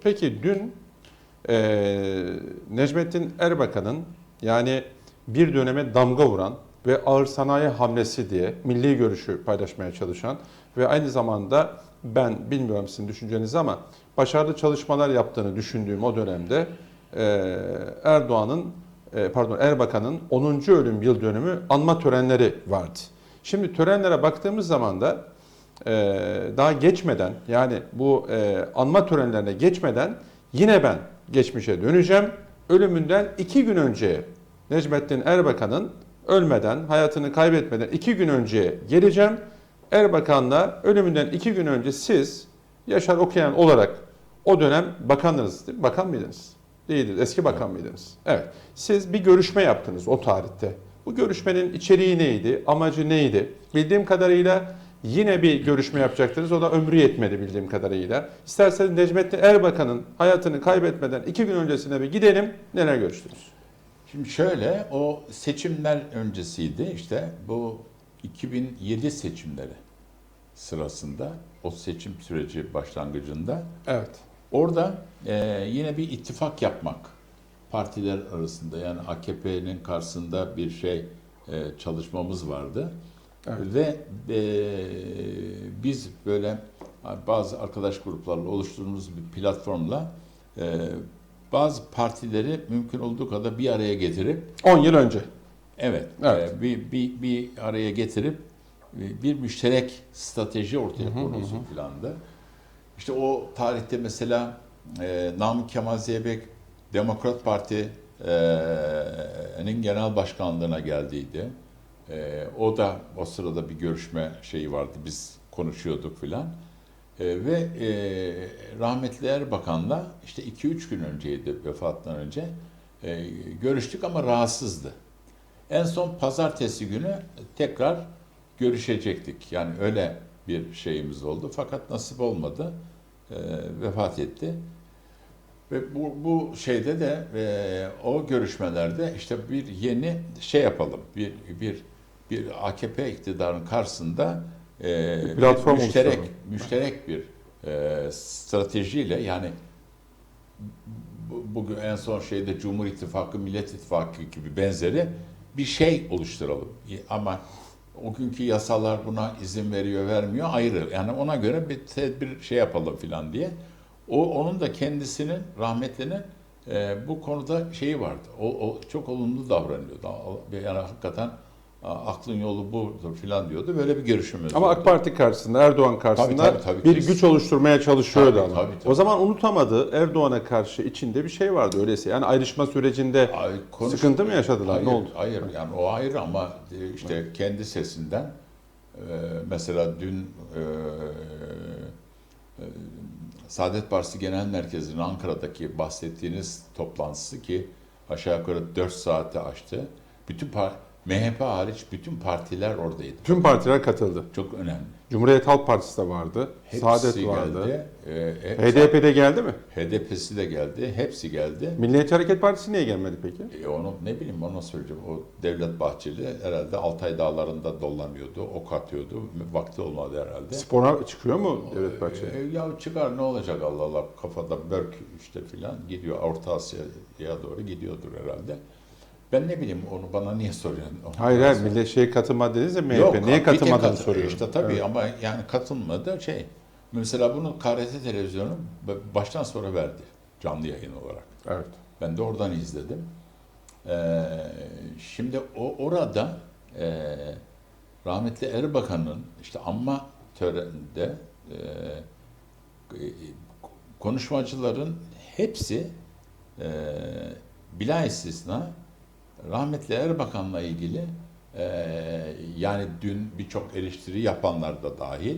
Peki dün e, Necmettin Erbakan'ın yani bir döneme damga vuran ve ağır sanayi hamlesi diye milli görüşü paylaşmaya çalışan ve aynı zamanda ben bilmiyorum sizin düşüncenizi ama başarılı çalışmalar yaptığını düşündüğüm o dönemde e, Erdoğan'ın e, pardon Erbakan'ın 10. ölüm yıl dönümü anma törenleri vardı. Şimdi törenlere baktığımız zaman da daha geçmeden yani bu e, anma törenlerine geçmeden yine ben geçmişe döneceğim. Ölümünden iki gün önce Necmettin Erbakan'ın ölmeden, hayatını kaybetmeden iki gün önce geleceğim. Erbakan'la ölümünden iki gün önce siz Yaşar Okuyan olarak o dönem bakandınız, değil mi? bakan mıydınız? Değildiniz, eski bakan mıydınız? Evet. Siz bir görüşme yaptınız o tarihte. Bu görüşmenin içeriği neydi, amacı neydi? Bildiğim kadarıyla yine bir görüşme yapacaktınız. O da ömrü yetmedi bildiğim kadarıyla. İsterseniz Necmettin Erbakan'ın hayatını kaybetmeden iki gün öncesine bir gidelim. Neler görüştünüz? Şimdi şöyle o seçimler öncesiydi işte bu 2007 seçimleri sırasında o seçim süreci başlangıcında Evet. orada e, yine bir ittifak yapmak partiler arasında yani AKP'nin karşısında bir şey e, çalışmamız vardı Evet. ve e, biz böyle bazı arkadaş gruplarla oluşturduğumuz bir platformla e, bazı partileri mümkün olduğu kadar bir araya getirip 10 yıl önce. Evet, Evet. e, bir, bir, bir araya getirip e, bir müşterek strateji ortaya konulsun filandı. İşte o tarihte mesela e, Namık Kemal Zeybek Demokrat Parti'nin genel başkanlığına geldiydi. E, o da o sırada bir görüşme şeyi vardı, biz konuşuyorduk filan. E, ve e, rahmetli Erbakan'la işte 2-3 gün önceydi vefatından önce e, görüştük ama rahatsızdı. En son pazartesi günü tekrar görüşecektik. Yani öyle bir şeyimiz oldu. Fakat nasip olmadı. E, vefat etti. Ve bu, bu şeyde de e, o görüşmelerde işte bir yeni şey yapalım. Bir bir bir AKP iktidarının karşısında e, Bir platform bir müşterek oluşturalım. müşterek bir e, stratejiyle yani bu- bugün en son şeyde Cumhur İttifakı, Millet İttifakı gibi benzeri bir şey oluşturalım. Ama o günkü yasalar buna izin veriyor, vermiyor ayrı. Yani ona göre bir tedbir şey yapalım filan diye. O onun da kendisinin rahmetlinin e, bu konuda şeyi vardı. O, o çok olumlu davranıyordu. Yani hakikaten aklın yolu budur filan diyordu. Böyle bir görüşümüz Ama oldu. AK Parti karşısında, Erdoğan karşısında Tabii, tabii, tabii. bir güç oluşturmaya çalışıyordu Tabii, ama. tabii, tabii. O zaman unutamadı Erdoğan'a karşı içinde bir şey vardı öyleyse. Yani ayrışma sürecinde Ay, konuş- sıkıntı mı yaşadılar? Hayır, ne oldu? Hayır yani o ayrı ama e, işte kendi sesinden e, mesela dün e, Saadet Partisi Genel Merkezi'nin Ankara'daki bahsettiğiniz toplantısı ki aşağı yukarı 4 saate aştı. Bütün par MHP hariç bütün partiler oradaydı. Tüm partiler katıldı. Çok önemli. Cumhuriyet Halk Partisi de vardı. Hepsi Saadet vardı. geldi. E, e, HDP'de geldi mi? HDP'si de geldi. Hepsi geldi. Milliyetçi Hareket Partisi niye gelmedi peki? E onu ne bileyim ona söyleyeceğim. O Devlet Bahçeli herhalde Altay Dağları'nda dolanıyordu, ok atıyordu. Vakti olmadı herhalde. Spora çıkıyor mu Devlet Bahçeli? E, ya çıkar ne olacak Allah Allah kafada börk işte filan gidiyor Orta Asya'ya doğru gidiyordur herhalde. Ben ne bileyim onu bana niye soruyorsun? Onu Hayır hayır millet şey katılmadı dediniz ya MHP. Yok, niye katılmadığını katı- soruyorum. İşte tabii Evet. ama yani katılmadı şey. Mesela bunu KRT televizyonu baştan sonra verdi canlı yayın olarak. Evet. Ben de oradan izledim. Ee, şimdi o orada e, rahmetli Erbakan'ın işte anma töreninde e, konuşmacıların hepsi e, bila istisna rahmetli Erbakan'la ilgili e, yani dün birçok eleştiri yapanlar da dahil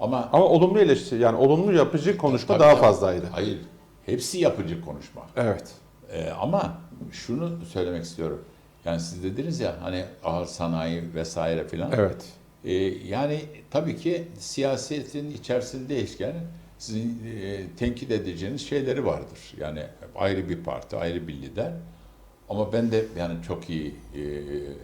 ama Ama olumlu eleştiri yani olumlu yapıcı konuşma Tabii, daha tabii. fazlaydı. Hayır. Hepsi yapıcı konuşma. Evet. Ee, ama şunu söylemek istiyorum. Yani siz dediniz ya hani ağır sanayi vesaire filan. Evet. Ee, yani tabii ki siyasetin içerisindeyken sizin e, tenkit edeceğiniz şeyleri vardır. Yani ayrı bir parti, ayrı bir lider. Ama ben de yani çok iyi e,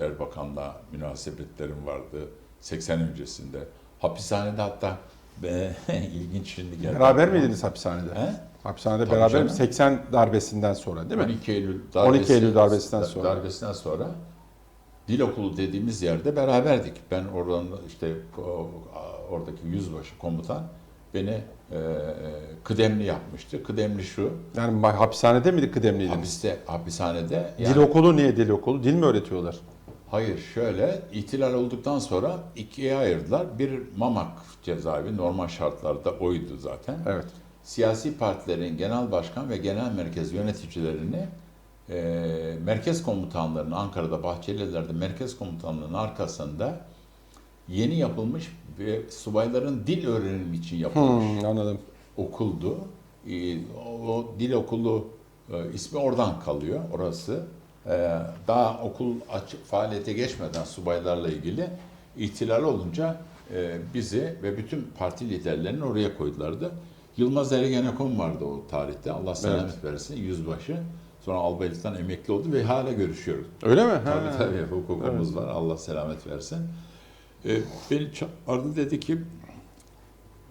Erbakan'la münasebetlerim vardı 80 öncesinde. Hapishanede hatta e, ilginç şimdi geldi. Beraber miydiniz hapishanede? He? Hapishanede Tabii beraber canım. 80 darbesinden sonra değil mi? 12 Eylül 12 Eylül darbesinden da- sonra. Darbesinden sonra dil okulu dediğimiz yerde beraberdik. Ben oradan işte oradaki yüzbaşı komutan beni e, kıdemli yapmıştı. Kıdemli şu. Yani hapishanede miydi kıdemliydiniz? Hapiste, hapishanede Dil yani- okulu niye dil okulu? Dil mi öğretiyorlar? Hayır şöyle ihtilal olduktan sonra ikiye ayırdılar. Bir Mamak cezaevi normal şartlarda oydu zaten. Evet. Siyasi partilerin genel başkan ve genel merkez yöneticilerini e, merkez komutanlarının Ankara'da Bahçelievler'de merkez komutanlığının arkasında yeni yapılmış ve subayların dil öğrenimi için yapılmış Hmm, anladım. okuldu. E, o, o dil okulu e, ismi oradan kalıyor orası. E, daha okul açık faaliyete geçmeden subaylarla ilgili ihtilal olunca e, bizi ve bütün parti liderlerini oraya koydulardı. Yılmaz Ergenekon vardı o tarihte. Allah selamet versin. Yüzbaşı. Sonra albaylıktan emekli oldu ve hala görüşüyoruz. Öyle mi? Tabii Ha. tabii hukukumuz var. Allah selamet versin. Ee, beni çağırdı dedi ki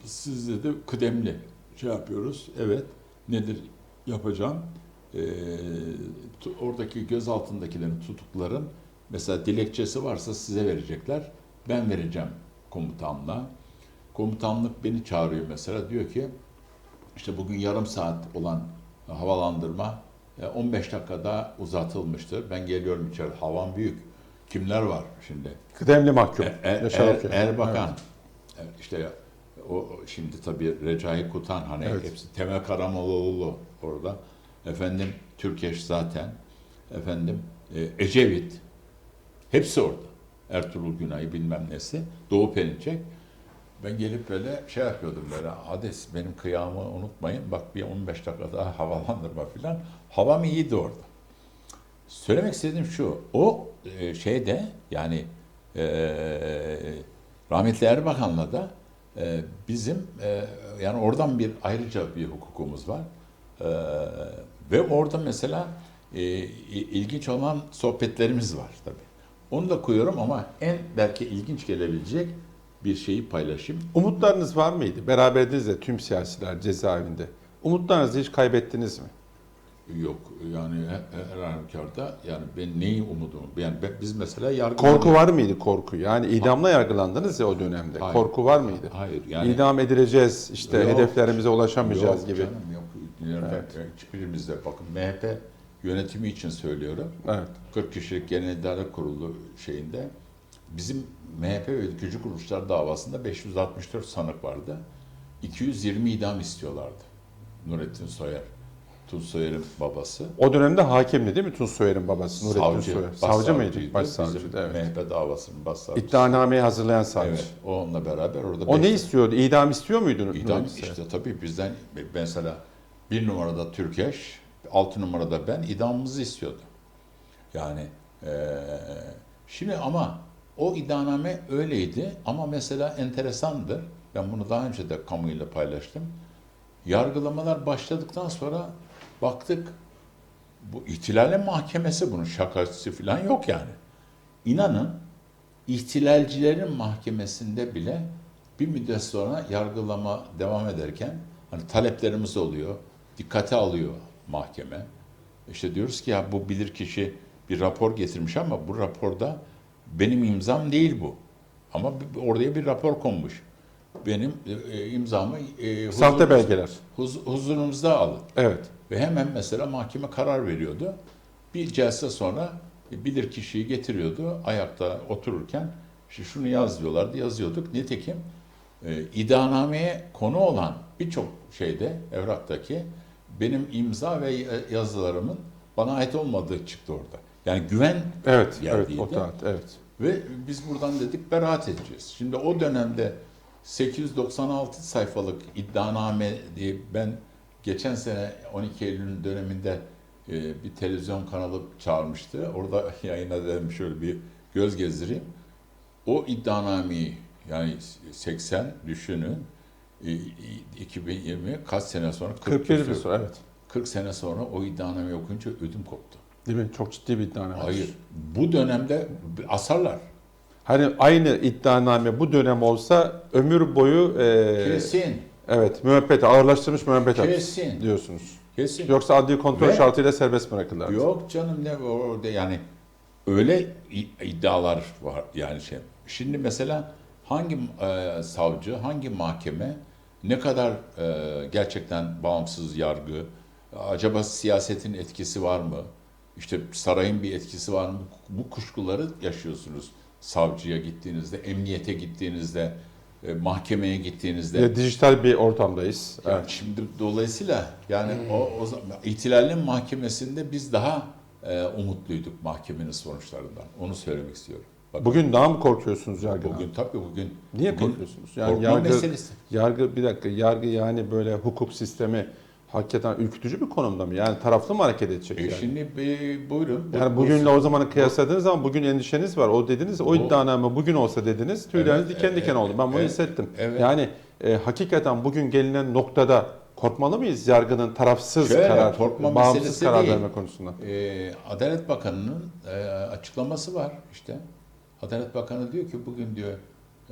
siz dedi kıdemli şey yapıyoruz. Evet. Nedir yapacağım? Tu- oradaki göz altındakilerin tutukların mesela dilekçesi varsa size verecekler. Ben vereceğim komutanla. Komutanlık beni çağırıyor mesela. Diyor ki işte bugün yarım saat olan havalandırma e, 15 dakikada uzatılmıştır. Ben geliyorum içeri. Havan büyük. Kimler var şimdi? Kıdemli mahkum. Er, er, Yaşar er, Okuyan. Erbakan. E, işte o şimdi tabii Recai Kutan hani Evet. hepsi Temel Karamollaoğlu orada. Efendim Türkeş zaten. Efendim e, Ecevit. Hepsi orada. Ertuğrul Günay bilmem nesi. Doğu Perinçek. Ben gelip böyle şey yapıyordum böyle Hades benim kıyamı unutmayın bak bir 15 dakika daha havalandırma filan. Havam iyiydi orada. Söylemek istediğim şu o e, şeyde yani e, rahmetli Erbakan'la da e, bizim e, yani oradan bir ayrıca bir hukukumuz var. E, ve orada mesela e, ilginç olan sohbetlerimiz var tabii. Onu da koyuyorum ama en belki ilginç gelebilecek bir şeyi paylaşayım. Umutlarınız var mıydı? Beraberdiniz de tüm siyasiler cezaevinde. Umutlarınızı hiç kaybettiniz mi? Yok yani her, halükarda yani ben neyi umudum? Yani ben- biz mesela yargı Korku var mıydı korku? Yani idamla yargılandınız ya o dönemde. Hayır. Korku var mıydı? Hayır yani İdam edileceğiz, işte Yok. hedeflerimize ulaşamayacağız Yok gibi. Canım, yok. Yani Hiçbirimizde bakın MHP yönetimi için söylüyorum. Evet. 40 kişilik genel idare kurulu şeyinde bizim MHP ve ülkücü kuruluşlar davasında 564 sanık vardı. 220 idam istiyorlardı. Nurettin Soyer. Tunç Soyer'in babası. O dönemde hakimdi değil mi Tunç Soyer'in babası Nurettin savcı. Soyer? Savcı mıydı? Başsavcıydı Bizim evet. MHP davasının başsavcısı. İddianameyi hazırlayan savcı. Evet, o onunla beraber orada O ne bekledik. istiyordu? İdam istiyor muydu? İdam Nurettin Soyer? işte tabii bizden mesela bir numarada Türkeş, altı numarada ben idamımızı istiyordu. Yani eee, şimdi ama o iddianame öyleydi ama mesela enteresandır. Ben bunu daha önce de kamuyla paylaştım. Yargılamalar başladıktan sonra baktık bu ihtilale mahkemesi bunun şakası falan yok yani. İnanın ihtilalcilerin mahkemesinde bile bir müddet sonra yargılama devam ederken hani taleplerimiz oluyor, dikkate alıyor mahkeme. İşte diyoruz ki ya bu bilirkişi bir rapor getirmiş ama bu raporda benim imzam değil bu. Ama oraya bir rapor konmuş. Benim e, imzamı e, Sahte huzurunuz- belgeler. huz- huzurunuzda alın. Evet. Ve hemen mesela mahkeme karar veriyordu. Bir celse sonra bilir kişiyi getiriyordu. Ayakta otururken işte şunu yaz diyorlardı. Yazıyorduk. Nitekim e, iddianameye konu olan birçok şeyde evraktaki benim imza ve yazılarımın bana ait olmadığı çıktı orada. Yani güven Evet, evet, Geldiydi. o taat, evet. ve biz buradan dedik beraat edeceğiz. Şimdi o dönemde 896 sayfalık iddianame diye ben geçen sene 12 Eylül döneminde e, bir televizyon kanalı çağırmıştı. Orada yayına dedim şöyle bir göz gezdireyim. O iddianameyi yani 80 düşünün e, 2020 kaç sene sonra 40 41 bir küsur- soru, evet. 40 sene sonra o iddianameyi okuyunca ödüm koptu. Değil mi? Çok ciddi bir iddianame. Hayır. Bu dönemde asarlar. Hani aynı iddianame bu dönem olsa ömür boyu e, Kesin. Evet, müebbet, ağırlaştırmış müebbet Kesin. diyorsunuz. Kesin. Yoksa adli kontrol Ve- şartıyla serbest bırakırlar. Yok canım ne orada yani öyle iddialar var yani şey. Şimdi mesela hangi e, savcı, hangi mahkeme ne kadar e, gerçekten bağımsız yargı, acaba siyasetin etkisi var mı? İşte sarayın bir etkisi var mı? Bu kuşkuları yaşıyorsunuz savcıya gittiğinizde, emniyete gittiğinizde, e, mahkemeye gittiğinizde. De dijital bir ortamdayız. Yani Evet. şimdi dolayısıyla yani o, o zaman ihtilalin mahkemesinde biz daha e, umutluyduk mahkemenin sonuçlarından. Onu söylemek istiyorum. Bakın, Bugün daha mı korkuyorsunuz yargıdan? bugün tabii bugün Niye bugün korkuyorsunuz? Yani yargı, meselesi. yargı bir dakika yargı yani böyle hukuk sistemi hakikaten ürkütücü bir konumda mı? Yani taraflı mı hareket edecek? E yani? şimdi e, buyurun. Bu- Yani bu- bugünle o zamanı kıyasladığınız zaman bugün endişeniz var. O dediniz, o Bu- iddianame bugün olsa dediniz, tüyleriniz Evet, diken evet, diken oldu. Ben bunu evet, hissettim. evet. Yani e, hakikaten bugün gelinen noktada korkmalı mıyız yargının tarafsız Şöyle, karar, korkma bağımsız karar değil. verme konusunda? E, Adalet Bakanı'nın e, açıklaması var işte. Adalet Bakanı diyor ki bugün diyor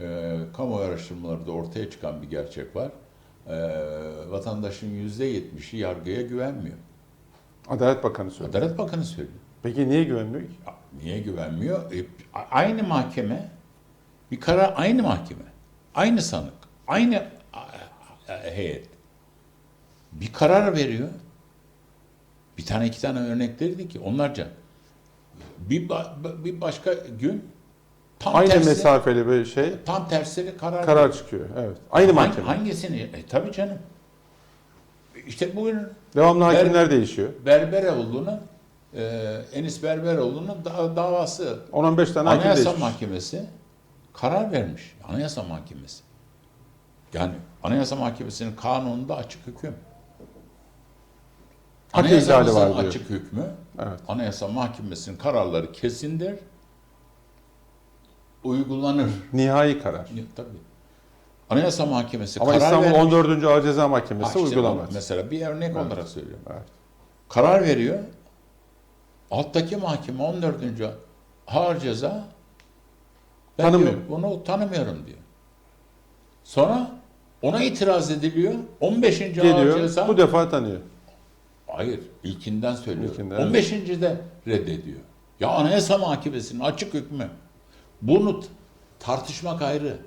e, kamuoyu araştırmalarında ortaya çıkan bir gerçek var. E, vatandaşın yüzde yetmişi yargıya güvenmiyor. Adalet Bakanı söyledi. Adalet Bakanı söylüyor. Peki niye güvenmiyor ki? Niye güvenmiyor? E, aynı mahkeme, bir karar aynı mahkeme, aynı sanık, aynı heyet bir karar veriyor. Bir tane iki tane örnek verdi ki onlarca. Bir, ba- bir başka gün tam Aynı tersi, mesafeli bir şey tam tersleri karar karar çıkıyor. Evet. Aynı Hangi- mahkeme. Hangisini? E, tabii canım. İşte bugün Devamlı Ver- hakimler değişiyor. Berberoğlu'nun e, Enis Berberoğlu'nun da- davası 10-15 tane hakim Anayasa değişmiş. Mahkemesi karar vermiş. Anayasa Mahkemesi. Yani Anayasa Mahkemesi'nin kanununda açık hüküm. Hak ihlali var diyor. açık hükmü, Evet. Anayasa Mahkemesi'nin kararları kesindir, uygulanır. Nihai karar. Tabii. Anayasa Mahkemesi Ama karar İstanbul vermiş. 14. Ağır Ceza Mahkemesi işte uygulamaz. Mesela bir örnek Evet. olarak söylüyorum. Evet. Karar veriyor. Alttaki mahkeme 14. Ağır ceza ben Tanımıyor. diyor, bunu tanımıyorum diyor. Sonra ona itiraz ediliyor. 15. ağır Geliyor, ceza bu defa tanıyor. hayır ilkinden söylüyor. İlkinden, evet. 15. de reddediyor. Ya Anayasa Mahkemesi'nin açık hükmü. Bunu tartışmak ayrı,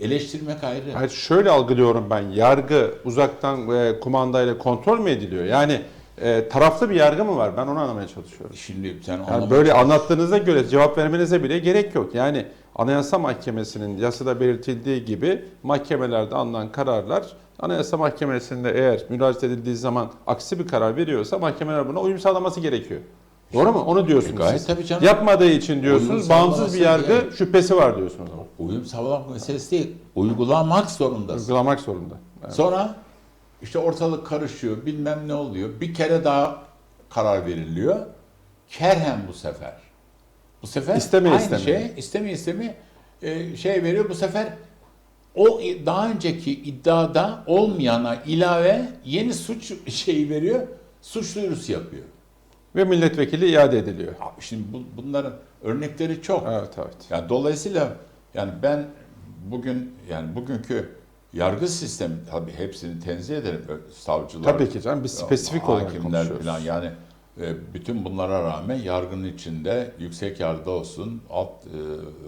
eleştirmek ayrı. Hayır şöyle algılıyorum ben. Yargı uzaktan e, kumandayla kontrol mü ediliyor? Yani e, taraflı bir yargı mı var? Ben onu anlamaya çalışıyorum. Şimdi sen Yani böyle anlattığınıza göre cevap vermenize bile gerek yok. Yani Anayasa Mahkemesi'nin yasada belirtildiği gibi mahkemelerde alınan kararlar Anayasa Mahkemesi'nde eğer müracaat edildiği zaman aksi bir karar veriyorsa mahkemeler buna uyum sağlaması gerekiyor. Doğru mu? Onu diyorsunuz E, gayet siz. tabii canım. Yapmadığı için diyorsunuz bağımsız bir yargı yani. şüphesi var diyorsunuz ama. Uyum sağlamak meselesi değil. Uygulamak zorundasın. Uygulamak zorunda. Evet. Sonra işte ortalık karışıyor, bilmem ne oluyor. Bir kere daha karar veriliyor. Kerhen bu sefer. Bu sefer İstemeye aynı istemeye. şey, istemeye istemeye e, şey veriyor. Bu sefer o daha önceki iddiada olmayana ilave yeni suç şeyi veriyor. Suç duyurusu yapıyor. Ve milletvekili iade ediliyor. Ha, Şimdi bu, bunların örnekleri çok. Evet evet. Yani dolayısıyla yani ben bugün yani bugünkü yargı sistemi tabii hepsini tenzih ederim. Savcılar, Tabii ki canım biz spesifik olarak hakimler konuşuyoruz. falan yani e, bütün bunlara rağmen yargının içinde yüksek yargıda olsun, alt e,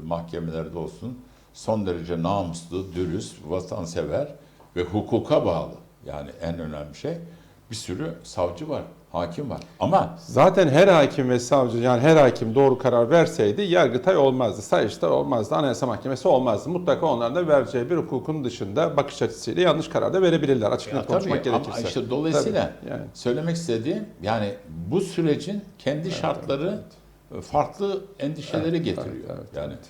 mahkemelerde olsun son derece namuslu, dürüst, vatansever ve hukuka bağlı yani en önemli şey bir sürü savcı var, hakim var. Ama Zaten her hakim ve savcı yani her hakim doğru karar verseydi Yargıtay olmazdı. Sayıştay olmazdı. Anayasa Mahkemesi olmazdı. Mutlaka onların da vereceği bir hukukun dışında bakış açısıyla yanlış karar da verebilirler. Açık net konuşmak tabii, ama gerekirse. işte dolayısıyla Tabii, yani. söylemek istediğim yani bu sürecin kendi şartları farklı endişeleri Evet, getiriyor. evet, evet, yani evet.